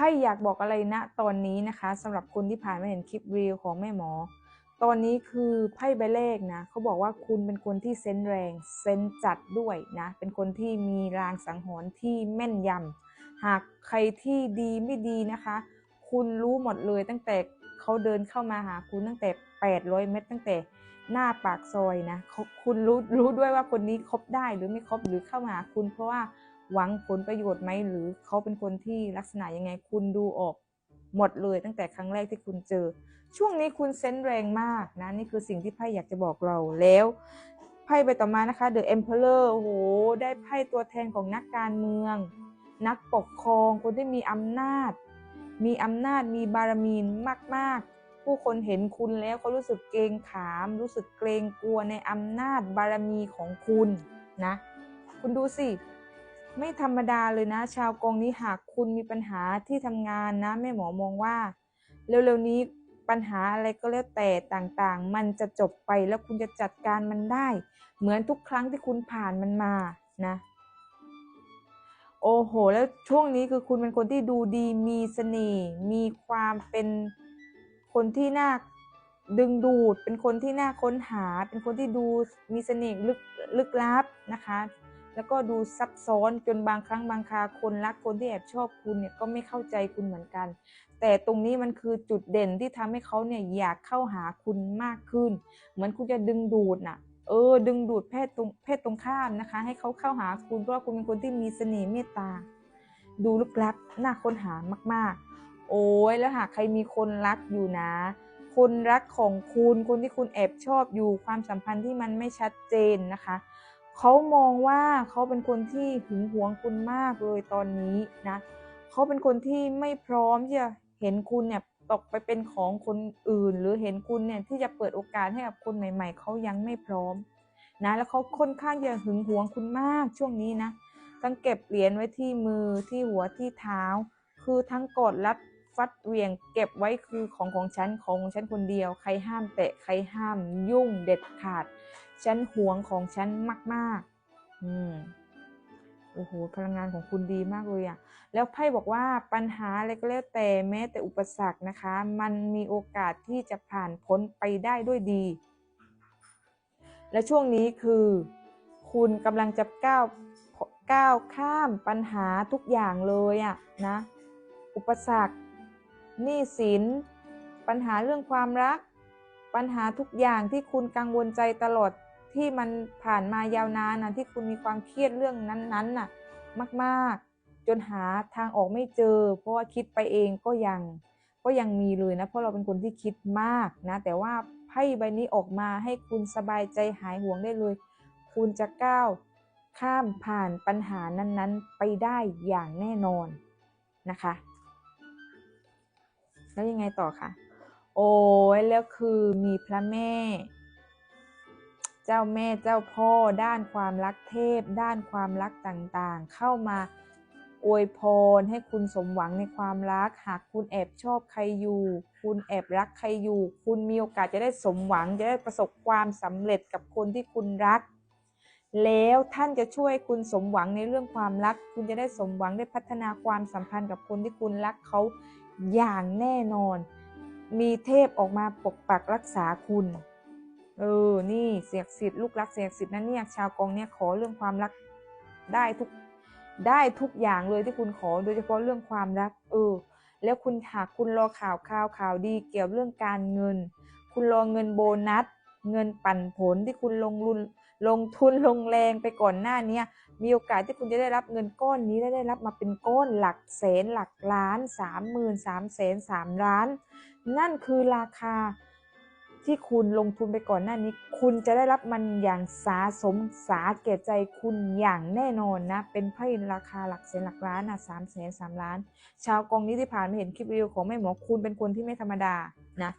ไพ่อยากบอกอะไรนะตอนนี้นะคะสำหรับคนที่ผ่านมาเห็นคลิปรีวของแม่หมอ ตอนนี้คือไพ่ใบเลขนะเขาบอกว่าคุณเป็นคนที่เซนแรงเซนจัดด้วยนะเป็นคนที่มีรางสังหรณ์ที่แม่นยำหากใครที่ดีไม่ดีนะคะ คุณรู้หมดเลยตั้งแต่เขาเดินเข้ามาหาคุณตั้งแต่ 800 เมตร ตั้งแต่หน้าปากซอยนะคุณรู้รู้ด้วยว่าคนนี้คบได้หรือไม่คบหรือเข้ามาหาคุณเพราะว่า หวังผลประโยชน์ไหมหรือเขาเป็นคนที่ลักษณะยังไงคุณดูออกหมดเลยตั้งแต่ครั้งแรกที่คุณเจอ ช่วงนี้คุณเซนแรงมากนะนี่คือสิ่งที่ไพ่อยากจะบอกเราแล้วไพ่ใบต่อมานะคะ The Emperor โอ้โหได้ไพ่ตัวแทนของนักการเมือง นักปกครองคนที่มีอำนาจ มีอำนาจมีบารมีมาก ๆผู้คนเห็นคุณแล้วเขารู้สึกเกรงขาม รู้สึกเกรงกลัวในอำนาจบารมีของคุณนะ คุณดูสิ ไม่ธรรมดาเลยนะ ชาวกองนี้หากคุณมีปัญหาที่ทำงานนะแม่หมอมองว่า เร็วๆนี้ปัญหาอะไรก็แล้วแต่ต่างๆ มันจะจบไปแล้วคุณจะจัดการมันได้ เหมือนทุกครั้งที่คุณผ่านมันมานะ โอ้โห แล้วช่วงนี้คือคุณเป็นคนที่ดูดีมีเสน่ห์มีความเป็นคนที่น่าดึงดูด เป็นคนที่น่าค้นหา เป็นคนที่ดูมีเสน่ห์ลึกลึกลับนะคะ แล้วก็ดูซับซ้อนจนบางครั้งบางคาคนรักคนที่แอบชอบคุณเนี่ยก็ไม่เข้าใจคุณเหมือนกัน แต่ตรงนี้มันคือจุดเด่นที่ทำให้เขาเนี่ยอยากเข้าหาคุณมากขึ้น เหมือนคุณจะดึงดูดน่ะเออดึงดูดเพศตรงเพศตรงข้ามนะคะ ให้เขาเข้าหาคุณเพราะว่าคุณเป็นคนที่มีเสน่ห์เมตตา ดูลึกลับน่าค้นหามาก ๆ โอ้ยแล้วหากใครมีคนรักอยู่นะ คนรักของคุณคนที่คุณแอบชอบอยู่ความสัมพันธ์ที่มันไม่ชัดเจนนะคะ เขามองว่าเขาเป็นคนที่หึงหวงคุณมากเลยตอนนี้นะ เขาเป็นคนที่ไม่พร้อมที่จะเห็นคุณเนี่ยตกไปเป็นของคนอื่น หรือเห็นคุณเนี่ยที่จะเปิดโอกาสให้กับคนใหม่ ๆ เขายังไม่พร้อมนะแล้วเขาค่อนข้างจะหึงหวงคุณมากช่วงนี้นะทั้งเก็บเหรียญไว้ที่มือที่หัวที่เท้า คือทั้งกดรัดฟัดเหวียง เก็บไว้คือของของฉันของของฉันคนเดียว ใครห้ามแตะใครห้ามยุ่งเด็ดขาด ฉันหวงของฉันมากๆ อืมโอ้โหพลังงานของคุณดีมากเลยอะแล้วไพ่บอกว่าปัญหาอะไรก็แล้วแต่แม้แต่อุปสรรคนะคะ มันมีโอกาสที่จะผ่านพ้นไปได้ด้วยดี และช่วงนี้คือ คุณกำลังจะก้าวก้าวข้ามปัญหาทุกอย่างเลยอะนะ อุปสรรคหนี้สิน ปัญหาเรื่องความรัก ปัญหาทุกอย่างที่คุณกังวลใจตลอด ที่มันผ่านมายาวนานนะที่คุณมีความเครียดเรื่องนั้นๆน่ะมากๆ จนหาทางออกไม่เจอ เพราะว่าคิดไปเองก็ยังก็ยังมีเลยนะเพราะเราเป็นคนที่คิดมากนะ แต่ว่าไพ่ใบนี้ออกมาให้คุณสบายใจหายห่วงได้เลย คุณจะก้าวข้ามผ่านปัญหานั้นๆ ไปได้อย่างแน่นอนนะคะ แล้วยังไงต่อคะโอ้ยแล้วคือมีพระแม่ เจ้าแม่เจ้าพ่อ ด้านความรักเทพ ด้านความรักต่างๆ เข้ามาอวยพรให้คุณสมหวังในความรัก หากคุณแอบชอบใครอยู่ คุณแอบรักใครอยู่ คุณมีโอกาสจะได้สมหวัง จะได้ประสบความสำเร็จกับคนที่คุณรัก แล้วท่านจะช่วยคุณสมหวังในเรื่องความรัก คุณจะได้สมหวังได้พัฒนาความสัมพันธ์กับคนที่คุณรักเขาอย่างแน่นอน มีเทพออกมาปกปักรักษาคุณ เออ นี่เสียกสิทธิ์ลูกรักเสียกสิทธิ์นั้นเนี่ยชาวกองเนี่ยขอเรื่องความรักได้ทุกได้ทุกอย่างเลยที่คุณขอโดยเฉพาะเรื่องความรัก เออ แล้วคุณหากคุณรอข่าวข่าวข่าวดีเกี่ยวเรื่องการเงิน คุณรอเงินโบนัส เงินปันผลที่คุณลงรุนลงทุนลงแรงไปก่อนหน้านี้มีโอกาสที่คุณจะได้รับเงินก้อนนี้และได้รับมาเป็นก้อนหลักแสนหลักล้านสามหมื่นสามแสนสามล้าน นั่นคือราคา ที่คุณลงทุนไปก่อนหน้านี้ คุณจะได้รับมันอย่างสาสมสาแก่ใจคุณอย่างแน่นอนนะ เป็นไพ่ราคาหลักแสนหลักล้านนะสามแสนสามล้าน ชาวกองนี้ที่ผ่านมาเห็นคลิปวิดีโอของแม่หมอคุณเป็นคนที่ไม่ธรรมดานะ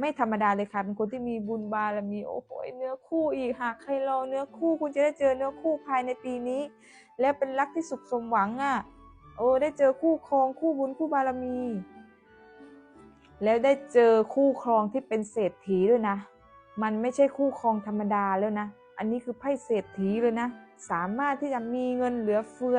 ไม่ธรรมดาเลยค่ะ เป็นคนที่มีบุญบารมีโอ้โหเนื้อคู่อีกหากใครรอเนื้อคู่คุณจะได้เจอเนื้อคู่ภายในปีนี้ และเป็นรักที่สุขสมหวังอะ่ะโอ้ได้เจอคู่ครองคู่บุญคู่บารมี แล้วได้เจอคู่ครองที่เป็นเศรษฐีด้วยนะ มันไม่ใช่คู่ครองธรรมดาแล้วนะ อันนี้คือไพ่เศรษฐีเลยนะ สามารถที่จะมีเงินเหลือเฟือ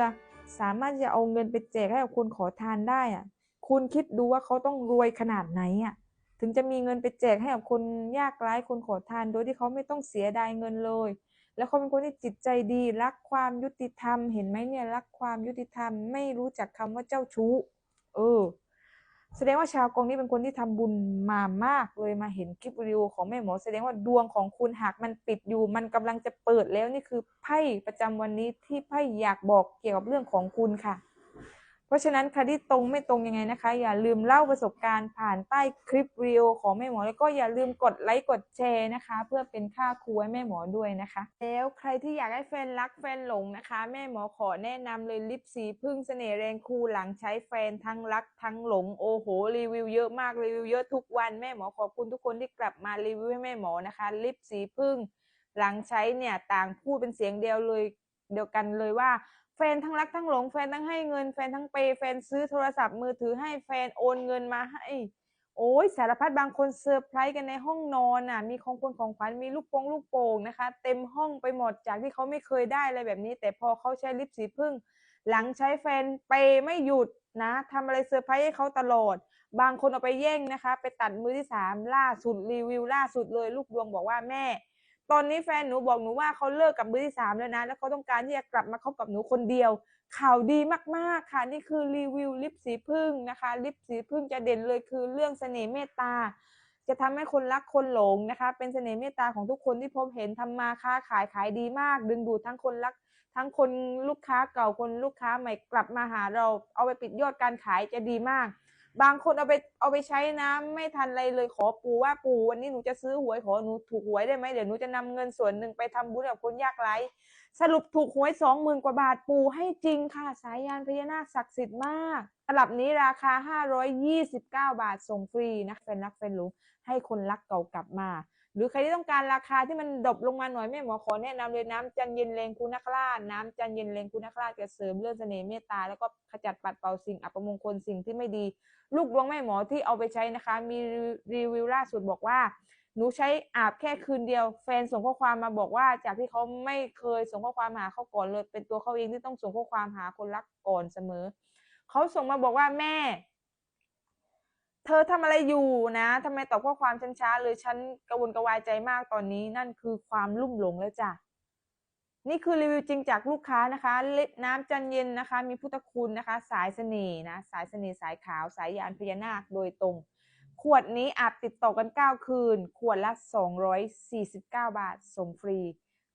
สามารถจะเอาเงินไปแจกให้กับคนขอทานได้อะคุณคิดดูว่าเขาต้องรวยขนาดไหนอะ ถึงจะมีเงินไปแจกให้กับคนยากไร้คนขอทาน โดยที่เขาไม่ต้องเสียดายเงินเลย แล้วเขาเป็นคนที่จิตใจดีรักความยุติธรรม เห็นไหมเนี่ยรักความยุติธรรมไม่รู้จักคำว่าเจ้าชู้ เออ แสดงว่าชาวกองนี้เป็นคนที่ทำบุญมามากเลยมาเห็นคลิปวิดีโอของแม่หมอ แสดงว่าดวงของคุณหากมันปิดอยู่ มันกำลังจะเปิดแล้วนี่คือไพ่ประจำวันนี้ที่ไพ่อยากบอกเกี่ยวกับเรื่องของคุณค่ะ เพราะฉะนั้นใครที่ตรงไม่ตรงยังไงนะคะ อย่าลืมเล่าประสบการณ์ผ่านใต้คลิปวิดีโอของแม่หมอ แล้วก็อย่าลืมกดไลค์กดแชร์นะคะ เพื่อเป็นค่าครูให้แม่หมอด้วยนะคะ แล้วใครที่อยากให้แฟนรักแฟนหลงนะคะ แม่หมอขอแนะนำเลยลิปสีพึ่งเสน่ห์แรงคูหลังใช้แฟนทั้งรักทั้งหลงโอ้โหรีวิวเยอะมากรีวิวเยอะทุกวันแม่หมอขอบคุณทุกคนที่กลับมารีวิวให้แม่หมอนะคะ ลิปสีพึ่งหลังใช้เนี่ยต่างพูดเป็นเสียงเดียวเลยเดียวกันเลยว่า แฟนทั้งรักทั้งหลงแฟนทั้งให้เงินแฟนทั้งเปย์แฟนซื้อโทรศัพท์มือถือให้แฟนโอนเงินมาให้ โอ้ยสารพัดบางคนเซอร์ไพรส์กันในห้องนอนอะ มีของคนของขวัญมีลูกโป่งลูกโป่งนะคะ เต็มห้องไปหมดจากที่เขาไม่เคยได้อะไรแบบนี้ แต่พอเขาใช้ลิปสีพึ่ง หลังใช้แฟนเปย์ไม่หยุดนะทำอะไรเซอร์ไพรส์ให้เขาตลอด บางคนเอาไปแย่งนะคะ ไปตัดมือที่สามล่าสุดรีวิวล่าสุดเลย ลูกดวงบอกว่าแม่ ตอนนี้แฟนหนูบอกหนูว่าเขาเลิกกับมือที่สามแล้วนะ แล้วเขาต้องการที่จะกลับมาคบกับหนูคนเดียว ข่าวดีมากๆค่ะ นี่คือรีวิวลิปสีพึ่งนะคะ ลิปสีพึ่งจะเด่นเลยคือเรื่องเสน่ห์เมตตา จะทำให้คนรักคนหลงนะคะ เป็นเสน่ห์เมตตาของทุกคนที่พบเห็นทำมาค้าขายขายดีมาก ดึงดูดทั้งคนรัก ทั้งคนลูกค้าเก่าคนลูกค้าใหม่กลับมาหาเรา เอาไปปิดยอดการขายจะดีมาก บางคนเอาไปเอาไปใช้นะไม่ทันอะไรเลยขอปู่ว่าปู่วันนี้หนูจะซื้อหวยขอหนูถูกหวยได้ไหมเดี๋ยวหนูจะนำเงินส่วนหนึ่งไปทำบุญกับคนยากไร้สรุปถูกหวยสองหมื่นกว่าบาทปูให้จริงค่ะ สายยานพญานาคศักดิ์สิทธิ์มากสลับนี้ราคา529บาทส่งฟรีนะแฟนรักแฟนหลงให้คนรักเก่ากลับมา หรือใครที่ต้องการราคาที่มันดรอปลงมาหน่อยแม่หมอขอแนะนำเลยน้ำจันเย็นเลงคุณนักราชน้ำจันเย็นเลงคุณนักราชจะเสริมเรื่องเสน่ห์เมตตาแล้วก็ขจัดปัดเป่าสิ่งอัปมงคลสิ่งที่ไม่ดี ลูกดวงแม่หมอที่เอาไปใช้นะคะ มีรีวิวล่าสุดบอกว่า หนูใช้อาบแค่คืนเดียว แฟนส่งข้อความมาบอกว่า จากที่เขาไม่เคยส่งข้อความหาเขาก่อนเลย เป็นตัวเขาเองที่ต้องส่งข้อความหาคนรักก่อนเสมอ เขาส่งมาบอกว่าแม่เธอทำอะไรอยู่นะทำไมตอบข้อความช้าๆเลย ฉันกระวนกระวายใจมากตอนนี้ นั่นคือความลุ่มหลงแล้วจ้ะ นี่คือรีวิวจริงจากลูกค้านะคะเล็บน้ำจันเย็นนะคะ มีพุทธคุณนะคะ สายเสน่ห์นะสายเสน่ห์สายขาวสายยานพญานาคโดยตรง ขวดนี้อาบติดต่อกัน 9 คืน ขวดละ 249 บาท ส่งฟรี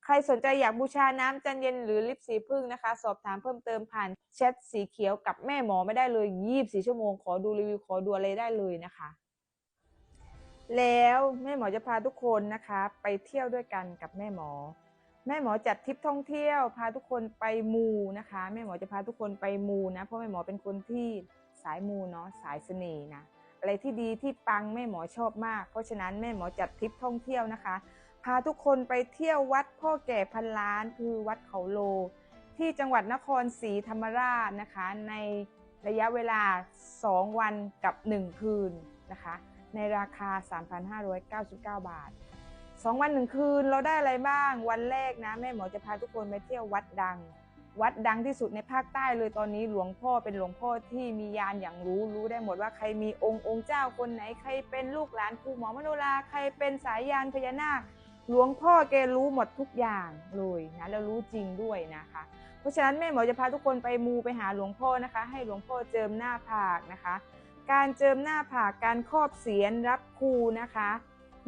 ใครสนใจอยากบูชาน้ำจันเย็นหรือลิปสีพึ่งนะคะ สอบถามเพิ่มเติมผ่านแชทสีเขียวกับแม่หมอไม่ได้เลย 24 ชั่วโมง ขอดูรีวิวขอดูอะไรได้เลยนะคะแล้วแม่หมอจะพาทุกคนนะคะ ไปเที่ยวด้วยกันกับแม่หมอ แม่หมอจัดทริปท่องเที่ยว พาทุกคนไปมูนะคะ แม่หมอจะพาทุกคนไปมูนะเพราะแม่หมอเป็นคนที่สายมูเนาะสายเสน่ห์นะอะไรที่ดีที่ปังแม่หมอชอบมาก เพราะฉะนั้นแม่หมอจัดทริปท่องเที่ยวนะคะ พาทุกคนไปเที่ยววัดพ่อแก่พันล้านคือวัดเขาโล ที่จังหวัดนครศรีธรรมราชนะคะ ในระยะเวลา 2 วันกับ 1 คืนนะคะ ในราคา 3,599 บาท 2วัน1คืนเราได้อะไรบ้าง วันแรกนะแม่หมอจะพาทุกคนไปเที่ยววัดดัง วัดดังที่สุดในภาคใต้เลยตอนนี้หลวงพ่อเป็นหลวงพ่อที่มียานอย่างรู้รู้ได้หมดว่าใครมีองค์องค์เจ้าคนไหนใครเป็นลูกหลานครูหมอมโนราใครเป็นสายยานพญานาคหลวงพ่อแกรู้หมดทุกอย่างเลยนะแล้วรู้จริงด้วยนะคะ เพราะฉะนั้นแม่หมอจะพาทุกคนไปมูไปหาหลวงพ่อนะคะ ให้หลวงพ่อเจิมหน้าผากนะคะ การเจิมหน้าผากการครอบเสียนรับครูนะคะ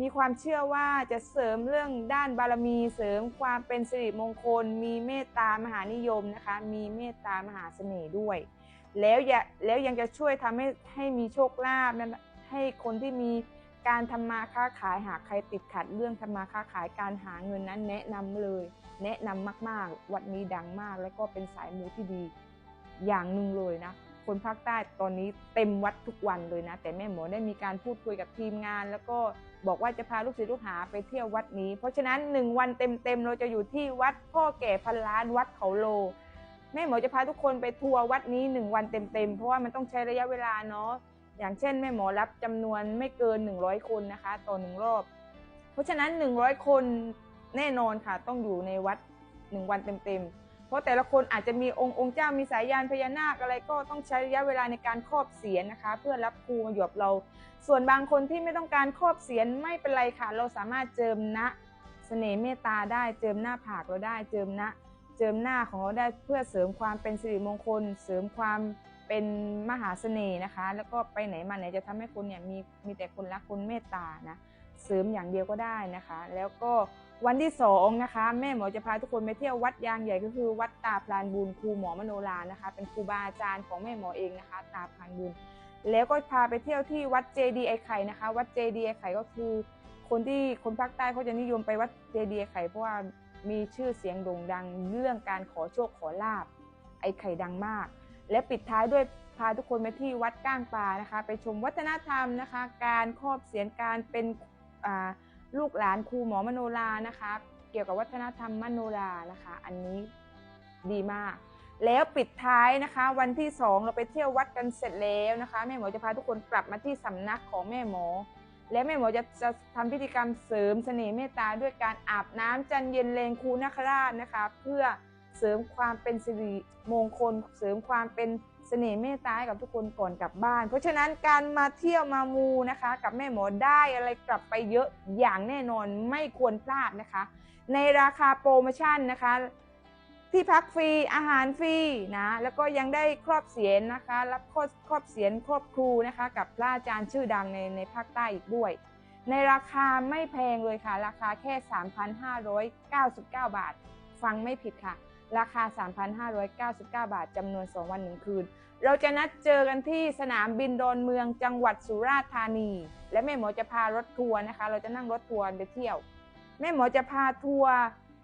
มีความเชื่อว่าจะเสริมเรื่องด้านบารมี เสริมความเป็นสิริมงคล มีเมตตามหานิยมนะคะ มีเมตตามหาเสน่ห์ด้วย แล้วอย่าแล้วยังจะช่วยทำให้ให้มีโชคลาภนะให้คนที่มีการทำมาค้าขายหากใครติดขัดเรื่องทำมาค้าขายการหาเงินนั้นแนะนำเลย แนะนำมากๆ วัดนี้ดังมาก แล้วก็เป็นสายมูที่ดี อย่างหนึ่งเลยนะคนภาคใต้ตอนนี้เต็มวัดทุกวันเลยนะ แต่แม่หมอได้มีการพูดคุยกับทีมงานแล้วก็ บอกว่าจะพาลูกศิษย์ลูกหาไปเที่ยววัดนี้ เพราะฉะนั้นหนึ่งวันเต็มๆเราจะอยู่ที่วัดพ่อแก่พันล้านวัดเขาโลแม่หมอจะพาทุกคนไปทัวร์วัดนี้หนึ่งวันเต็มๆเพราะว่ามันต้องใช้ระยะเวลาเนาะอย่างเช่นแม่หมอรับจำนวนไม่เกิน 100 คนนะคะต่อหนึ่งรอบ เพราะฉะนั้น 100 คนแน่นอนค่ะต้องอยู่ในวัด 1 วันเต็มๆ ราะแต่ละคนอาจจะมีองค์องค์เจ้ามีสายยานพญานาคอะไรก็ต้องใช้ระยะเวลาในการครอบเสียนนะคะ เพื่อรับครูมาหยบเรา ส่วนบางคนที่ไม่ต้องการครอบเสียนไม่เป็นไรค่ะ เราสามารถเจิมนะเสน่ห์เมตตาได้เจิมหน้าผากเราได้เจิมนะ เจิมหน้าของเราได้เพื่อเสริมความเป็นสิริมงคล เสริมความเป็นมหาเสน่ห์นะคะ แล้วก็ไปไหนมาไหนจะทำให้คนเนี่ยมีมีแต่คนรักคนเมตตานะเสริมอย่างเดียวก็ได้นะคะ แล้วก็ วันที่สองนะคะแม่หมอจะพาทุกคนไปเที่ยววัดยางใหญ่ก็คือ วัดตาพลานบุญครูหมอมโนรานะคะ เป็นครูบาอาจารย์ของแม่หมอเองนะคะ ตาพลานบุญแล้วก็พาไปเที่ยวที่วัดเจดีไอไข่นะคะ วัดเจดีไอไข่ก็คือ คนที่คนภาคใต้เขาจะนิยมไปวัดเจดีไอไข่เพราะว่ามีชื่อเสียงโด่งดังเรื่องการขอโชคขอลาบไอไข่ดังมาก และปิดท้ายด้วยพาทุกคนไปที่วัดก้างปลานะคะ ไปชมวัฒนธรรมนะคะ การครอบเสียนการเป็นอ่า ลูกหลานครูหมอมโนรานะคะ เกี่ยวกับวัฒนธรรมมโนรานะคะ อันนี้ดีมาก แล้วปิดท้ายนะคะ วันที่ 2 เราไปเที่ยววัดกันเสร็จแล้วนะคะ แม่หมอจะพาทุกคนกลับมาที่สำนักของแม่หมอ และแม่หมอจะจะทำพิธีกรรมเสริมเสน่ห์เมตตาด้วยการอาบน้ำจันเย็นเลงคูนาคราชนะคะ เพื่อ เสริมความเป็นสิริมงคล เสริมความเป็นเสน่ห์เมตตาให้กับทุกคนก่อนกลับบ้าน เพราะฉะนั้นการมาเที่ยวมามูนะคะ กับแม่หมอได้อะไรกลับไปเยอะอย่างแน่นอนไม่ควรพลาดนะคะ ในราคาโปรโมชั่นนะคะ ที่พักฟรีอาหารฟรีนะแล้วก็ยังได้ครอบเสียนนะคะ รับครอบครอบเสียนครอบครูนะคะ กับพระอาจารย์ชื่อดังในในภาคใต้อีกด้วย ในราคาไม่แพงเลยค่ะ ราคาแค่ 3,599 บาท ฟังไม่ผิดค่ะ ราคา 3,599 บาทจำนวน 2 วัน 1 คืน เราจะนัดเจอกันที่สนามบินดอนเมืองจังหวัดสุราษฎร์ธานี และแม่หมอจะพารถทัวร์นะคะ เราจะนั่งรถทัวร์ไปเที่ยว แม่หมอจะพาทัวร์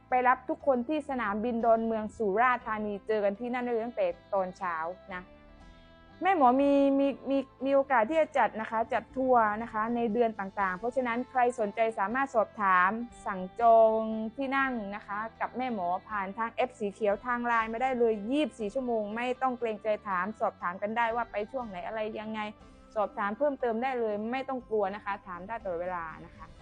ไปรับทุกคนที่สนามบินดอนเมืองสุราษฎร์ธานี เจอกันที่นั่นเลยตั้งแต่ตอนเช้านะ แม่หมอมีมีมีมีโอกาสที่จะจัดนะคะจัดทัวร์นะคะในเดือนต่างๆ เพราะฉะนั้นใครสนใจสามารถสอบถามสั่งจองที่นั่งนะคะ กับแม่หมอผ่านทาง F สีเขียวทางไลน์มาได้เลย 24 ชั่วโมง ไม่ต้องเกรงใจถาม สอบถามกันได้ว่าไปช่วงไหนอะไรยังไง สอบถามเพิ่มเติมได้เลย ไม่ต้องกลัวนะคะ ถามได้ตลอดเวลานะคะ